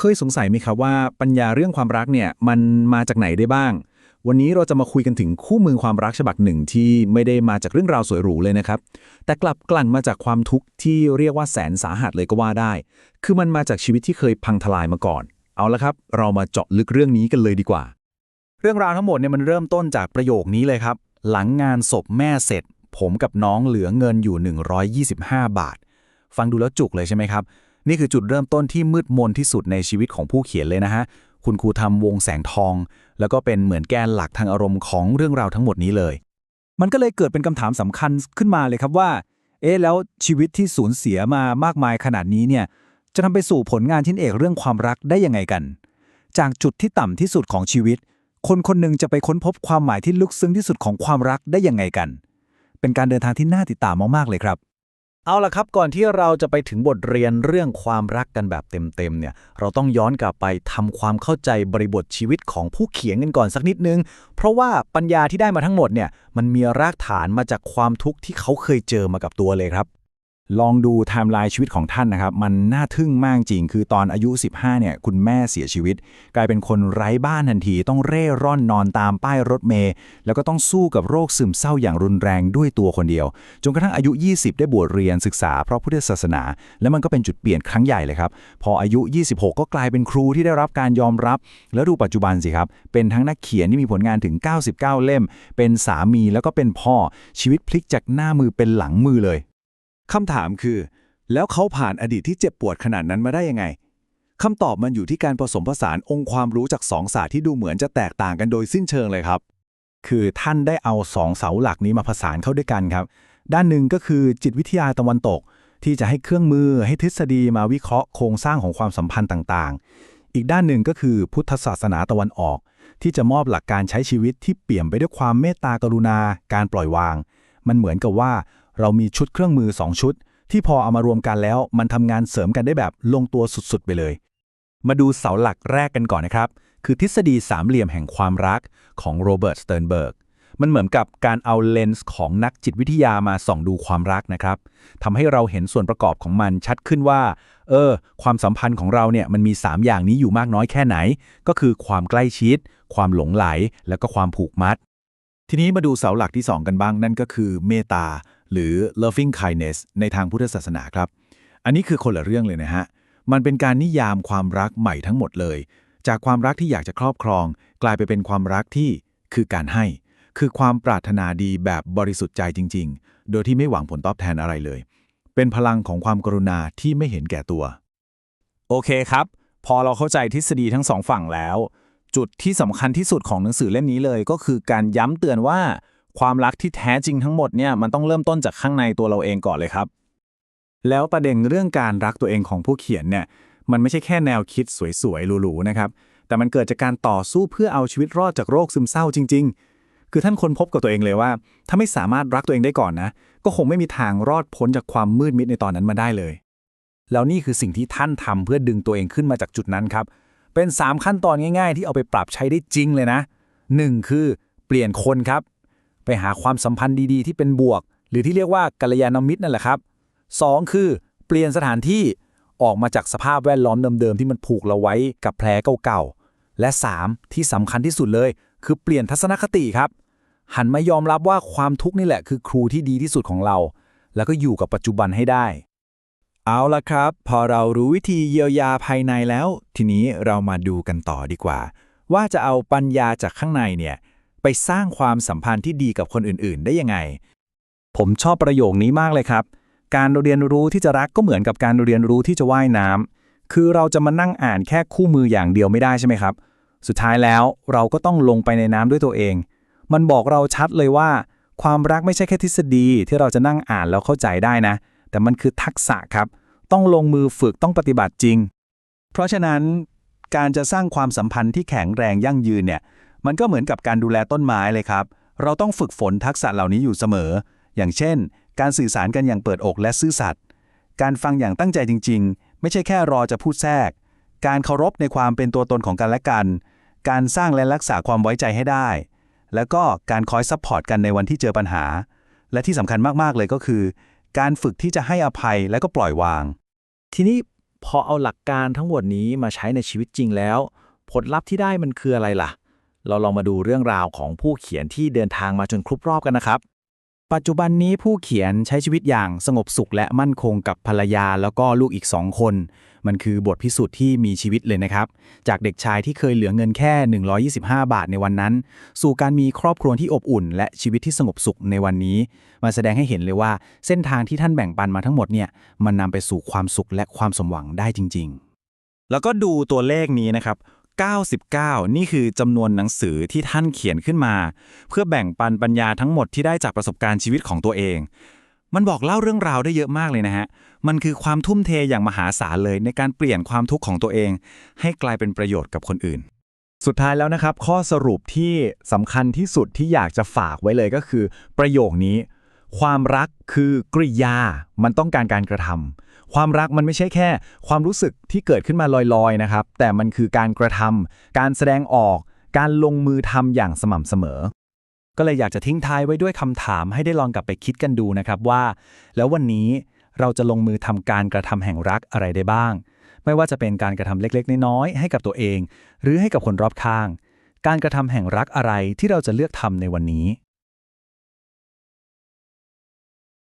เคยสงสัยไหมครับว่าปัญญาเรื่องความรักเนี่ยมันมาจากไหนได้บ้าง วันนี้เราจะมาคุยกันถึงคู่มือความรักฉบับหนึ่งที่ไม่ได้มาจากเรื่องราวสวยหรูเลยนะครับ แต่กลับกลั่นมาจากความทุกข์ที่เรียกว่าแสนสาหัสเลยก็ว่าได้ คือมันมาจากชีวิตที่เคยพังทลายมาก่อน เอาละครับ เรามาเจาะลึกเรื่องนี้กันเลยดีกว่า เรื่องราวทั้งหมดเนี่ยมันเริ่มต้นจากประโยคนี้เลยครับ หลังงานศพแม่เสร็จ ผมกับน้องเหลือเงินอยู่ 125 บาท ฟังดูแล้วจุกเลยใช่ไหมครับ นี่คือจุดเริ่มต้นที่มืดมนที่สุดในชีวิตของผู้เขียนเลยนะฮะ คุณครูทำวงแสงทอง แล้วก็เป็นเหมือนแกนหลักทางอารมณ์ของเรื่องราวทั้งหมดนี้เลย มันก็เลยเกิดเป็นคำถามสำคัญขึ้นมาเลยครับว่า เอ๊ะแล้วชีวิตที่สูญเสียมามากมายขนาดนี้เนี่ย จะทำไปสู่ผลงานชิ้นเอกเรื่องความรักได้ยังไงกัน จากจุดที่ต่ำที่สุดของชีวิต คนคนหนึ่งจะไปค้นพบความหมายที่ลึกซึ้งที่สุดของความรักได้ยังไงกัน เป็นการเดินทางที่น่าติดตามมากๆเลยครับ เอาละครับก่อนที่เราจะไปถึงบทเรียนเรื่องความรักกันแบบเต็มๆเนี่ยเราต้องย้อนกลับไปทำความเข้าใจบริบทชีวิตของผู้เขียนกันก่อนสักนิดนึง เพราะว่าปัญญาที่ได้มาทั้งหมดเนี่ยมันมีรากฐานมาจากความทุกข์ที่เขาเคยเจอมากับตัวเลยครับ ลองดูไทม์ไลน์ชีวิตของท่านนะครับ มันน่าทึ่งมากจริง คือตอนอายุ 15 เนี่ย คุณแม่เสียชีวิต กลายเป็นคนไร้บ้านทันที ต้องเร่ร่อนนอนตามป้ายรถเมล์แล้วก็ต้องสู้กับโรคซึมเศร้าอย่างรุนแรงด้วยตัวคนเดียว จนกระทั่งอายุ 20 ได้บวชเรียนศึกษาเพราะพุทธศาสนา แล้วมันก็เป็นจุดเปลี่ยนครั้งใหญ่เลยครับ พออายุ 26 ก็กลายเป็นครูที่ได้รับการยอมรับ แล้วดูปัจจุบันสิครับ เป็นทั้งนักเขียนที่มีผลงานถึง 99 เล่ม เป็นสามีแล้วก็เป็นพ่อชีวิตพลิกจากหน้ามือเป็นหลังมือเลย คำถามคือ แล้วเขาผ่านอดีตที่เจ็บปวดขนาดนั้นมาได้ยังไงคำตอบมันอยู่ที่การผสมผสานองค์ความรู้จากสองศาสตร์ที่ดูเหมือนจะแตกต่างกันโดยสิ้นเชิงเลยครับ คือท่านได้เอาสองเสาหลักนี้มาผสานเข้าด้วยกันครับ ด้านหนึ่งก็คือจิตวิทยาตะวันตก ที่จะให้เครื่องมือให้ทฤษฎีมาวิเคราะห์โครงสร้างของความสัมพันธ์ต่างๆ อีกด้านหนึ่งก็คือพุทธศาสนาตะวันออก ที่จะมอบหลักการใช้ชีวิตที่เปี่ยมไปด้วยความเมตตากรุณา การปล่อยวาง มันเหมือนกับว่า เรามีชุดเครื่องมือสองชุด ที่พอเอามารวมกันแล้ว มันทำงานเสริมกันได้แบบลงตัวสุดๆ ไปเลย มาดูเสาหลักแรกกันก่อนนะครับ คือทฤษฎีสามเหลี่ยมแห่งความรักของโรเบิร์ตสเติร์นเบิร์กมันเหมือนกับการเอาเลนส์ของนักจิตวิทยามาส่องดูความรักนะครับทำให้เราเห็นส่วนประกอบของมันชัดขึ้นว่า เออ ความสัมพันธ์ของเราเนี่ยมันมี 3 อย่างนี้อยู่มากน้อยแค่ไหน ก็คือความใกล้ชิด ความหลงไหล แล้วก็ความผูกมัด ทีนี้มาดูเสาหลักที่ 2 กันบ้างนั่นก็คือเมตตา หรือ loving kindness ในทางพุทธศาสนาครับ อันนี้คือคนละเรื่องเลยนะฮะ มันเป็นการนิยามความรักใหม่ทั้งหมดเลย จากความรักที่อยากจะครอบครอง กลายไปเป็นความรักที่คือการให้ คือความปรารถนาดีแบบบริสุทธิ์ใจจริง ๆ โดยที่ไม่หวังผลตอบแทนอะไรเลย เป็นพลังของความกรุณาที่ไม่เห็นแก่ตัว โอเคครับ พอเราเข้าใจทฤษฎีทั้งสองฝั่งแล้ว จุดที่สำคัญที่สุดของหนังสือเล่มนี้เลย ก็คือการย้ำเตือนว่า ความรักที่แท้จริงทั้งหมดเนี่ยมันต้องเริ่มต้นจากข้างในตัวเราเองก่อนเลยครับ แล้วประเด็นเรื่องการรักตัวเองของผู้เขียนเนี่ยมันไม่ใช่แค่แนวคิดสวยๆหรูๆนะครับแต่มันเกิดจากการต่อสู้เพื่อเอาชีวิตรอดจากโรคซึมเศร้าจริง ๆ คือท่านค้นพบกับตัวเองเลยว่า ถ้าไม่สามารถรักตัวเองได้ก่อนนะ ก็คงไม่มีทางรอดพ้นจากความมืดมิดในตอนนั้นมาได้เลย แล้วนี่คือสิ่งที่ท่านทำเพื่อดึงตัวเองขึ้นมาจากจุดนั้นครับ เป็น 3 ขั้นตอนง่าย ๆ ที่เอาไปปรับใช้ได้จริงเลยนะ 1. คือเปลี่ยนคนครับ ไปหาความสัมพันธ์ดีๆ ที่เป็นบวก หรือที่เรียกว่ากัลยาณมิตรนั่นแหละครับ 2. คือเปลี่ยนสถานที่ออกมาจากสภาพแวดล้อมเดิมๆที่มันผูกเราไว้กับแผลเก่าๆและ 3. ที่สำคัญที่สุดเลย คือเปลี่ยนทัศนคติครับ หันมายอมรับว่าความทุกข์นี่แหละคือครูที่ดีที่สุดของเรา แล้วก็อยู่กับปัจจุบันให้ได้ เอาละครับ พอเรารู้วิธีเยียวยาภายในแล้ว ทีนี้เรามาดูกันต่อดีกว่า ว่าจะเอาปัญญาจากข้างในเนี่ย ไปสร้างความสัมพันธ์ที่ดีกับคนอื่นๆ ได้ยังไง ผมชอบประโยคนี้มากเลยครับ การเรียนรู้ที่จะรักก็เหมือนกับการเรียนรู้ที่จะว่ายน้ำคือเราจะมานั่งอ่านแค่คู่มืออย่างเดียวไม่ได้ใช่ไหมครับ สุดท้ายแล้วเราก็ต้องลงไปในน้ำด้วยตัวเอง มันบอกเราชัดเลยว่า ความรักไม่ใช่แค่ทฤษฎีที่เราจะนั่งอ่านแล้วเข้าใจได้นะ แต่มันคือทักษะครับ ต้องลงมือฝึกต้องปฏิบัติจริง เพราะฉะนั้นการจะสร้างความสัมพันธ์ที่แข็งแรงยั่งยืนเนี่ย มันก็เหมือนกับการดูแลต้นไม้เลยครับ เราต้องฝึกฝนทักษะเหล่านี้อยู่เสมอ อย่างเช่น การสื่อสารกันอย่างเปิดอกและซื่อสัตย์การฟังอย่างตั้งใจจริง ๆ ไม่ใช่แค่รอจะพูดแทรก การเคารพในความเป็นตัวตนของกันและกัน การสร้างและรักษาความไว้ใจให้ได้ แล้วก็การคอยซัพพอร์ตกันในวันที่เจอปัญหา และที่สำคัญมากๆเลยก็คือ การฝึกที่จะให้อภัยและก็ปล่อยวาง ทีนี้พอเอาหลักการทั้งหมดนี้มาใช้ในชีวิตจริงแล้ว ผลลัพธ์ที่ได้มันคืออะไรล่ะ เราลองมาดูเรื่องราวของผู้เขียนที่เดินทางมาจนครบรอบกันนะครับ ปัจจุบันนี้ผู้เขียนใช้ชีวิตอย่างสงบสุขและมั่นคงกับภรรยาแล้วก็ลูกอีกสองคน มันคือบทพิสูจน์ที่มีชีวิตเลยนะครับ จากเด็กชายที่เคยเหลือเงินแค่ 125 บาทในวันนั้น สู่การมีครอบครัวที่อบอุ่น และชีวิตที่สงบสุขในวันนี้ มาแสดงให้เห็นเลยว่าเส้นทางที่ท่านแบ่งปันมาทั้งหมดเนี่ยมันนำไปสู่ความสุขและความสมหวังได้จริง ๆ แล้วก็ดูตัวเลขนี้นะครับ 99 นี่คือจำนวนหนังสือที่ท่านเขียนขึ้นมา เพื่อแบ่งปันปัญญาทั้งหมดที่ได้จากประสบการณ์ชีวิตของตัวเอง มันบอกเล่าเรื่องราวได้เยอะมากเลยนะฮะ มันคือความทุ่มเทอย่างมหาศาลเลยในการเปลี่ยนความทุกข์ของตัวเอง ให้กลายเป็นประโยชน์กับคนอื่น สุดท้ายแล้วนะครับ ข้อสรุปที่สำคัญที่สุดที่อยากจะฝากไว้เลยก็คือ ประโยคนี้ ความรักคือกริยา มันต้องการการกระทำ ความรักมันไม่ใช่แค่ ความรู้สึกที่เกิดขึ้นมาลอยๆนะครับ แต่มันคือการกระทำการแสดงออก การลงมือทำอย่างสม่ำเสมอ ก็เลยอยากจะทิ้งท้ายไว้ด้วยคำถามให้ได้ลองกลับไปคิดกันดูนะครับว่า แล้ววันนี้เราจะลงมือทำการกระทำแห่งรักอะไรได้บ้าง ไม่ว่าจะเป็นการกระทำเล็กๆ น้อยๆให้กับตัวเอง หรือให้กับคนรอบข้าง การกระทำแห่งรักอะไรที่เราจะเลือกทำในวันนี้